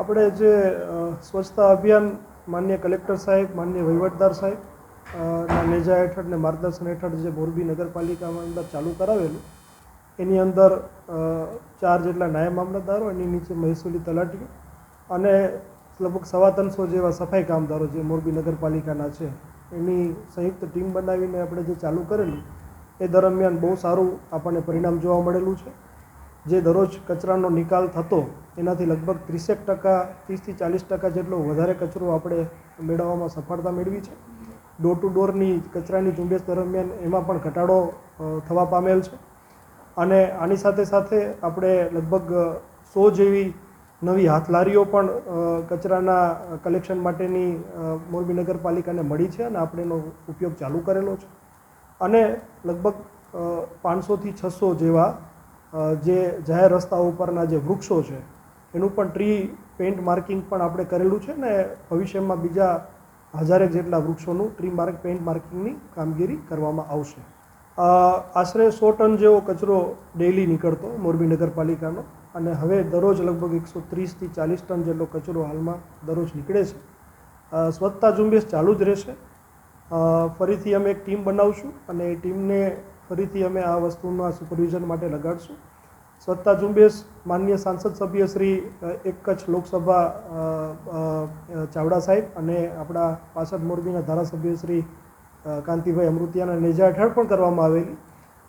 આપણે જે સ્વચ્છતા અભિયાન માન્ય કલેક્ટર સાહેબ, માન્ય વહીવટદાર સાહેબ ના નેજા હેઠળ ને માર્ગદર્શન હેઠળ જે મોરબી નગરપાલિકામાં અંદર ચાલુ કરાવેલું, એની અંદર ચાર જેટલા નાયબ મામલતદારો એની નીચે મહેસૂલી તલાટીઓ અને લગભગ સવા ત્રણસો જેવા સફાઈ કામદારો જે મોરબી નગરપાલિકાના છે, એની સંયુક્ત ટીમ બનાવીને આપણે જે ચાલુ કરેલું, એ દરમિયાન બહુ સારું આપણને પરિણામ જોવા મળેલું છે. જે દરરોજ કચરાનો નિકાલ થતો એનાથી લગભગ ત્રીસેક ટકા, ત્રીસથી ચાલીસ ટકા જેટલો વધારે કચરો આપણે મેળવવામાં સફળતા મેળવી છે. ડોર ટુ ડોરની કચરાની ઝુંબેશ દરમિયાન એમાં પણ ઘટાડો થવા પામેલ છે. અને આની સાથે સાથે આપણે લગભગ સો જેવી નવી હાથલારીઓ પણ કચરાના કલેક્શન માટેની મોરબી નગરપાલિકાને મળી છે અને આપણે એનો ઉપયોગ ચાલુ કરેલો છે. અને લગભગ પાંચસોથી છસો જેવા જે જાહેર રસ્તાઓ ઉપરના જે વૃક્ષો છે એનું પણ ટ્રી પેઇન્ટ માર્કિંગ પણ આપણે કરેલું છે ને ભવિષ્યમાં બીજા હજારેક જેટલા વૃક્ષોનું ટ્રી માર્ક પેઇન્ટ માર્કિંગની કામગીરી કરવામાં આવશે. આશરે સો ટન જેવો કચરો ડેઇલી નીકળતો મોરબી નગરપાલિકાનો અને હવે દરરોજ લગભગ એકસો ત્રીસથી ચાલીસ ટન જેટલો કચરો હાલમાં દરરોજ નીકળે છે. સ્વચ્છતા ઝુંબેશ ચાલુ જ રહેશે. ફરીથી અમે એક ટીમ બનાવશું અને એ ટીમને ફરીથી અમે આ વસ્તુના સુપરવિઝન માટે લગાડશું. સ્વચ્છતા ઝુંબેશ માન્ય સાંસદ સભ્ય શ્રી એક કચ્છ લોકસભા ચાવડા સાહેબ અને આપણા પાસઠ મોરબીના ધારાસભ્ય શ્રી કાંતિભાઈ અમૃતિયાના નેજા હેઠળ પણ કરવામાં આવેલી.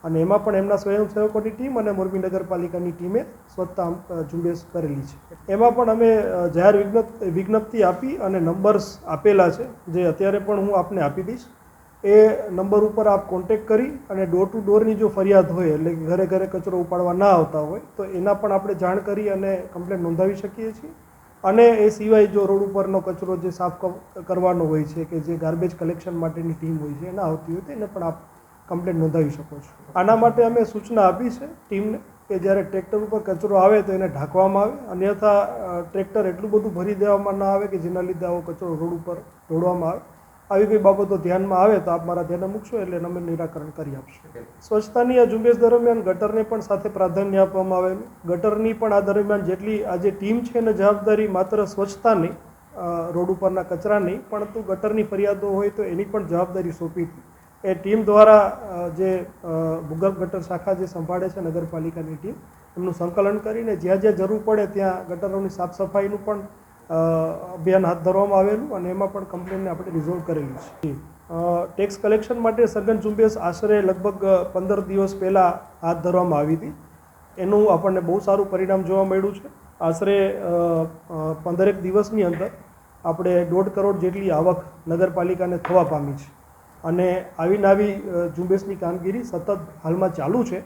અને એમાં પણ એમના સ્વયંસેવકોની ટીમ અને મોરબી નગરપાલિકાની ટીમે સ્વચ્છતા ઝુંબેશ કરેલી છે. એમાં પણ અમે જાહેર વિજ્ઞપ વિજ્ઞપ્તિ આપી અને નંબર્સ આપેલા છે, જે અત્યારે પણ હું આપને આપી દઈશ. એ નંબર ઉપર આપ કોન્ટેક કરી અને ડોર ટુ ડોરની જો ફરિયાદ હોય, એટલે ઘરે ઘરે કચરો ઉપાડવા ના આવતા હોય, તો એના પણ આપણે જાણ કરી અને કમ્પ્લેન નોંધાવી શકીએ છીએ. અને એ સિવાય જો રોડ ઉપરનો કચરો જે સાફ કરવાનો હોય છે કે જે ગાર્બેજ કલેક્શન માટેની ટીમ હોય છે, એના આવતી હોય તો એને પણ આપ કમ્પ્લેન નોંધાવી શકો છો. આના માટે અમે સૂચના આપી છે ટીમને કે જ્યારે ટ્રેક્ટર ઉપર કચરો આવે તો એને ઢાંકવામાં આવે, અન્યથા ટ્રેક્ટર એટલું બધું ભરી દેવામાં ના આવે કે જેના લીધે આવો કચરો રોડ ઉપર ઢોળવામાં આવે. આવી કોઈ બાબતો ધ્યાનમાં આવે તો આપ મારા ધ્યાને મૂકશો એટલે અમે નિરાકરણ કરી આપશું. સ્વચ્છતાની આ ઝુંબેશ દરમિયાન ગટરને પણ સાથે પ્રાધાન્ય આપવામાં આવેલું ગટરની પણ આ દરમિયાન જેટલી આ જે ટીમ છે એને જવાબદારી માત્ર સ્વચ્છતાની રોડ ઉપરના કચરાની પરંતુ ગટરની ફરિયાદો હોય તો એની પણ જવાબદારી સોંપી હતી. એ ટીમ દ્વારા જે ભૂગર્ભ ગટર શાખા જે સંભાળે છે નગરપાલિકાની ટીમ, એમનું સંકલન કરીને જ્યાં જ્યાં જરૂર પડે ત્યાં ગટરોની સાફ સફાઈનું પણ અભિયાન હાથ ધરવામાં આવેલું અને એમાં પણ કમ્પ્લેનને આપણે રિઝોલ્વ કરેલી છે. ટેક્સ કલેક્શન માટે સઘન ઝુંબેશ આશરે લગભગ પંદર દિવસ પહેલાં હાથ ધરવામાં આવી હતી. એનું આપણને બહુ સારું પરિણામ જોવા મળ્યું છે. આશરે પંદરેક દિવસની અંદર આપણે દોઢ કરોડ જેટલી આવક નગરપાલિકાને થવા પામી છે. અને આવી અ, ઝુંબેશની કામગીરી સતત હાલમાં ચાલુ છે.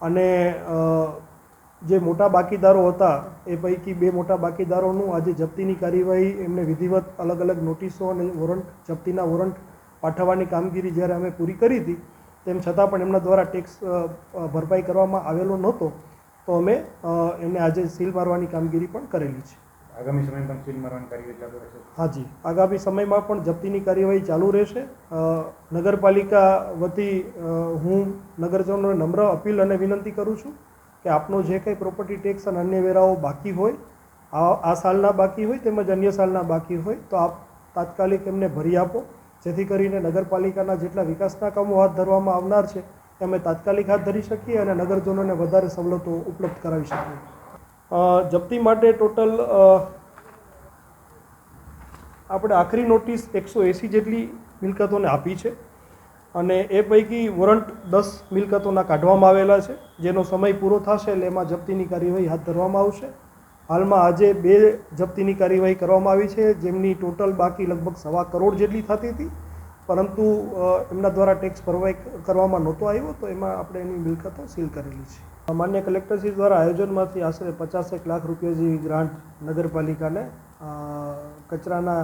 અને જે મોટા બાકીદારો હતા એ પૈકી બે મોટા બાકીદારોનું આજે જપ્તીની કાર્યવાહી એમને વિધિવત અલગ અલગ નોટિસો અને વોરંટ જપ્તીના વોરંટ પાઠવવાની કામગીરી જ્યારે અમે પૂરી કરી હતી તેમ છતાં પણ એમના દ્વારા ટેક્સ ભરપાઈ કરવામાં આવેલો નહોતો તો અમે એમને આજે સીલ મારવાની કામગીરી પણ કરેલી છે. આગામી સમયમાં પણ સીલ મારવાની કાર્યવાહી ચાલુ રહેશે? હાજી આગામી સમયમાં પણ જપ્તીની કાર્યવાહી ચાલુ રહેશે. નગરપાલિકા વતી હું નગરજનોને નમ્ર અપીલ અને વિનંતી કરું છું કે આપનો જે કંઈ પ્રોપર્ટી ટેક્સ અને અન્ય વેરાઓ બાકી હોય, આ આ સાલના બાકી હોય તેમજ અન્ય સાલના બાકી હોય, તો આપ તાત્કાલિક એમને ભરી આપો. જેથી કરીને નગરપાલિકાના જેટલા વિકાસના કામો હાથ ધરવામાં આવનાર છે અમે તાત્કાલિક હાથ ધરી શકીએ અને નગરજનોને વધારે સવલતો ઉપલબ્ધ કરાવી શકીએ. જપ્તી માટે ટોટલ આપણે આખરી નોટિસ એકસો એંસી જેટલી મિલકતોને આપી છે. અને એ પૈકી વોરંટ દસ મિલકતોના કાઢવામાં આવેલા છે. જેનો સમય પૂરો થશે એટલે એમાં જપ્તીની કાર્યવાહી હાથ ધરવામાં આવશે. હાલમાં આજે બે જપ્તીની કાર્યવાહી કરવામાં આવી છે. જેમની ટોટલ બાકી લગભગ સવા કરોડ જેટલી થતી હતી. પરંતુ એમના દ્વારા ટેક્સ ભરવાઈ કરવામાં નહોતો આવ્યો, તો એમાં આપણે એની મિલકતો સીલ કરેલી છે. માન્ય કલેક્ટરશ્રી દ્વારા આયોજનમાંથી આશરે પચાસેક લાખ રૂપિયા જેવી ગ્રાન્ટ નગરપાલિકાને કચરાના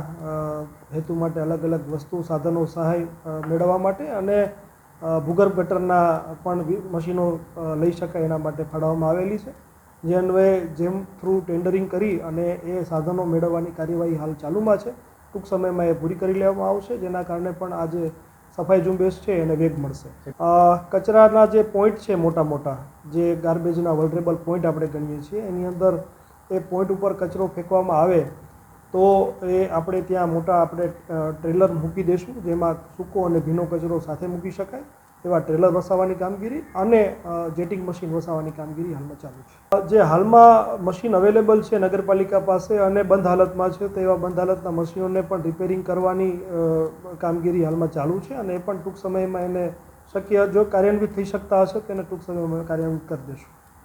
હેતુ માટે અલગ અલગ વસ્તુ, સાધનો, સહાય મેળવવા માટે અને ભૂગર્ભ ગટરના પણ મશીનો લઈ શકાય એના માટે ફાળવવામાં આવેલી છે. જે અન્વયે જેમ થ્રુ ટેન્ડરિંગ કરી અને એ સાધનો મેળવવાની કાર્યવાહી હાલ ચાલુમાં છે. ટૂંક સમયમાં એ પૂરી કરી લેવામાં આવશે. જેના કારણે પણ આ જે સફાઈ ઝુંબેશ છે એને વેગ મળશે. કચરાના જે પોઈન્ટ છે મોટા મોટા, જે ગાર્બેજના વલ્નરેબલ પોઈન્ટ આપણે ગણીએ છીએ, એની અંદર એ પોઈન્ટ ઉપર કચરો ફેંકવામાં આવે, તો એ આપણે ત્યાં મોટા આપણે ટ્રેલર મૂકી દઈશું જેમાં સૂકો અને ભીનો કચરો સાથે મૂકી શકાય. એવા ટ્રેલર વસાવવાની કામગીરી અને જેટિંગ મશીન વસાવવાની કામગીરી હાલમાં ચાલુ છે. જે હાલમાં મશીન અવેલેબલ છે નગરપાલિકા પાસે અને બંધ હાલતમાં છે તેવા બંધ હાલતના મશીનોને પણ રિપેરિંગ કરવાની કામગીરી હાલમાં ચાલુ છે અને એ પણ ટૂંક સમયમાં એને શક્ય જો કાર્યાન્વિત થઈ શકતા હશે તેને ટૂંક સમયમાં કાર્યાન્વિત કરી દઈશું